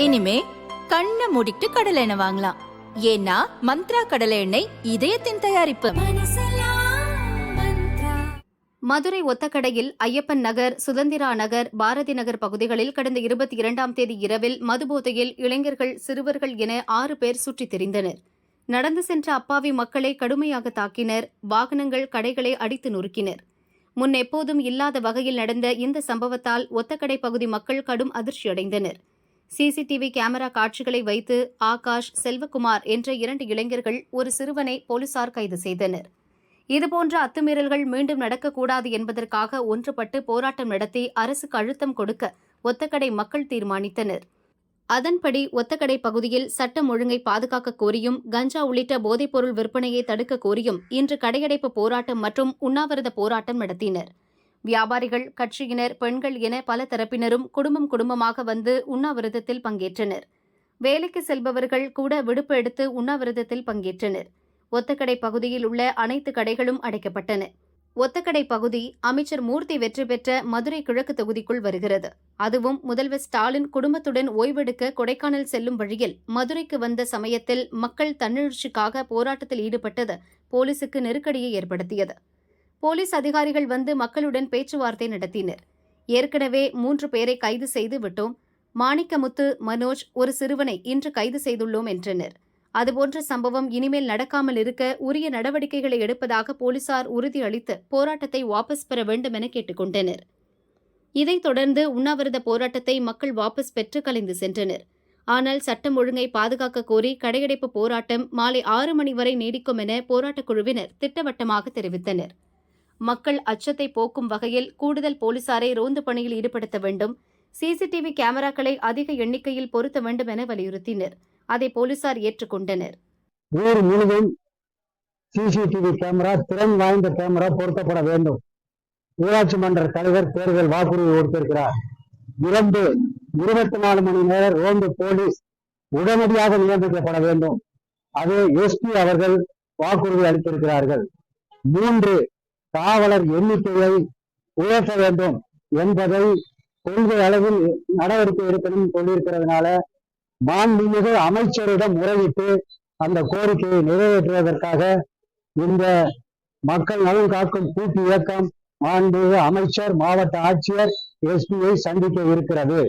இனிமே கண்ணை மூடிட்டு கடலை எண்ணெய் வாங்கலாம். ஏன்னா மந்த்ரா கடலை எண்ணெய் இதயத்தின் தயாரிப்பு. மதுரை ஒத்தக்கடையில் ஐயப்பன் நகர் சுதந்திரா நகர் பாரதி நகர் பகுதிகளில் கடந்த இருபத்தி இரண்டாம் தேதி இரவில் மதுபோதையில் இளைஞர்கள் சிறுவர்கள் என ஆறு பேர் சுற்றித் திரிந்தனர். நடந்து சென்ற அப்பாவி மக்களை கடுமையாக தாக்கினர். வாகனங்கள் கடைகளை அடித்து நொறுக்கினர். முன் எப்போதும் இல்லாத வகையில் நடந்த இந்த சம்பவத்தால் ஒத்தக்கடை பகுதி மக்கள் கடும் அதிர்ச்சியடைந்தனர். சிசிடிவி கேமரா காட்சிகளை வைத்து ஆகாஷ் செல்வகுமார் என்ற இரண்டு இளைஞர்கள் ஒரு சிறுவனை போலீசார் கைது செய்தனர். இதுபோன்ற அத்துமீறல்கள் மீண்டும் நடக்கக்கூடாது என்பதற்காக ஒன்றுபட்டு போராட்டம் நடத்தி அரசுக்கு அழுத்தம் கொடுக்க ஒத்தக்கடை மக்கள் தீர்மானித்தனர். அதன்படி ஒத்தக்கடை பகுதியில் சட்டம் ஒழுங்கை பாதுகாக்க கோரியும் கஞ்சா உள்ளிட்ட போதைப்பொருள் விற்பனையை தடுக்க கோரியும் இன்று கடையடைப்பு போராட்டம் மற்றும் உண்ணாவிரத போராட்டம் நடத்தினர். வியாபாரிகள் கட்சியினர் பெண்கள் என பல தரப்பினரும் குடும்பம் குடும்பமாக வந்து உண்ணாவிரதத்தில் பங்கேற்றனர். வேலைக்கு செல்பவர்கள் கூட விடுப்பு எடுத்து உண்ணாவிரதத்தில் பங்கேற்றனர். ஒத்தக்கடை பகுதியில் உள்ள அனைத்து கடைகளும் அடைக்கப்பட்டன. ஒத்தக்கடை பகுதி அமைச்சர் மூர்த்தி வெற்றி பெற்ற மதுரை கிழக்கு தொகுதிக்குள் வருகிறது. அதுவும் முதல்வர் ஸ்டாலின் குடும்பத்துடன் ஓய்வெடுக்க கொடைக்கானல் செல்லும் வழியில் மதுரைக்கு வந்த சமயத்தில் மக்கள் தன்னெழுச்சிக்காக போராட்டத்தில் ஈடுபட்டது போலீசுக்கு நெருக்கடியை ஏற்படுத்தியது. போலீஸ் அதிகாரிகள் வந்து மக்களுடன் பேச்சுவார்த்தை நடத்தினர். ஏற்கனவே மூன்று பேரை கைது செய்து விட்டோம். மாணிக்கமுத்து மனோஜ் ஒரு சிறுவனை இன்று கைது செய்துள்ளோம் என்றனர். அதுபோன்ற சம்பவம் இனிமேல் நடக்காமல் இருக்க உரிய நடவடிக்கைகளை எடுப்பதாக போலீசார் உறுதியளித்து போராட்டத்தை வாபஸ் பெற வேண்டும் என கேட்டுக்கொண்டனர். இதைத் தொடர்ந்து உண்ணாவிரத போராட்டத்தை மக்கள் வாபஸ் பெற்று கலைந்து சென்றனர். ஆனால் சட்டம் ஒழுங்கை பாதுகாக்க கோரி கடையடைப்பு போராட்டம் மாலை ஆறு மணி வரை நீடிக்கும் என போராட்டக் குழுவினர் திட்டவட்டமாக தெரிவித்தனர். மக்கள் அச்சத்தை போக்கும் வகையில் கூடுதல் போலீசாரை ரோந்து பணியில் ஈடுபடுத்த வேண்டும். சிசிடிவி கேமராக்களை அதிக எண்ணிக்கையில் பொருத்த வேண்டும் என வலியுறுத்தினர். அதை போலீசார் ஏற்றுக்கொண்டனர். ஊர் முழுவதும் சிசிடிவி கேமரா திறன் வாய்ந்த கேமரா பொருத்தப்பட வேண்டும். ஊராட்சி மன்ற தலைவர் தேர்தல் வாக்குறுதி கொடுத்திருக்கிறார். இரண்டு இருபத்தி நாலு மணி நேர ரோந்து போலீஸ் உடனடியாக நியமிக்கப்பட வேண்டும். அது எஸ்பி அவர்கள் வாக்குறுதி அளித்திருக்கிறார்கள். மூன்று காவலர் எண்ணிக்கையை உயர்த்த வேண்டும் என்பதை கொள்கை அளவில் நடவடிக்கை எடுக்கணும் சொல்லியிருக்கிறதுனால மாண்புமிகு அமைச்சரிடம் முறையிட்டு அந்த கோரிக்கையை நிறைவேற்றுவதற்காக இந்த மக்கள் நலன் காக்கும் கூட்டு இயக்கம் மாண்புமிகு அமைச்சர் மாவட்ட ஆட்சியர் எஸ்பியை சந்திக்க இருக்கிறது.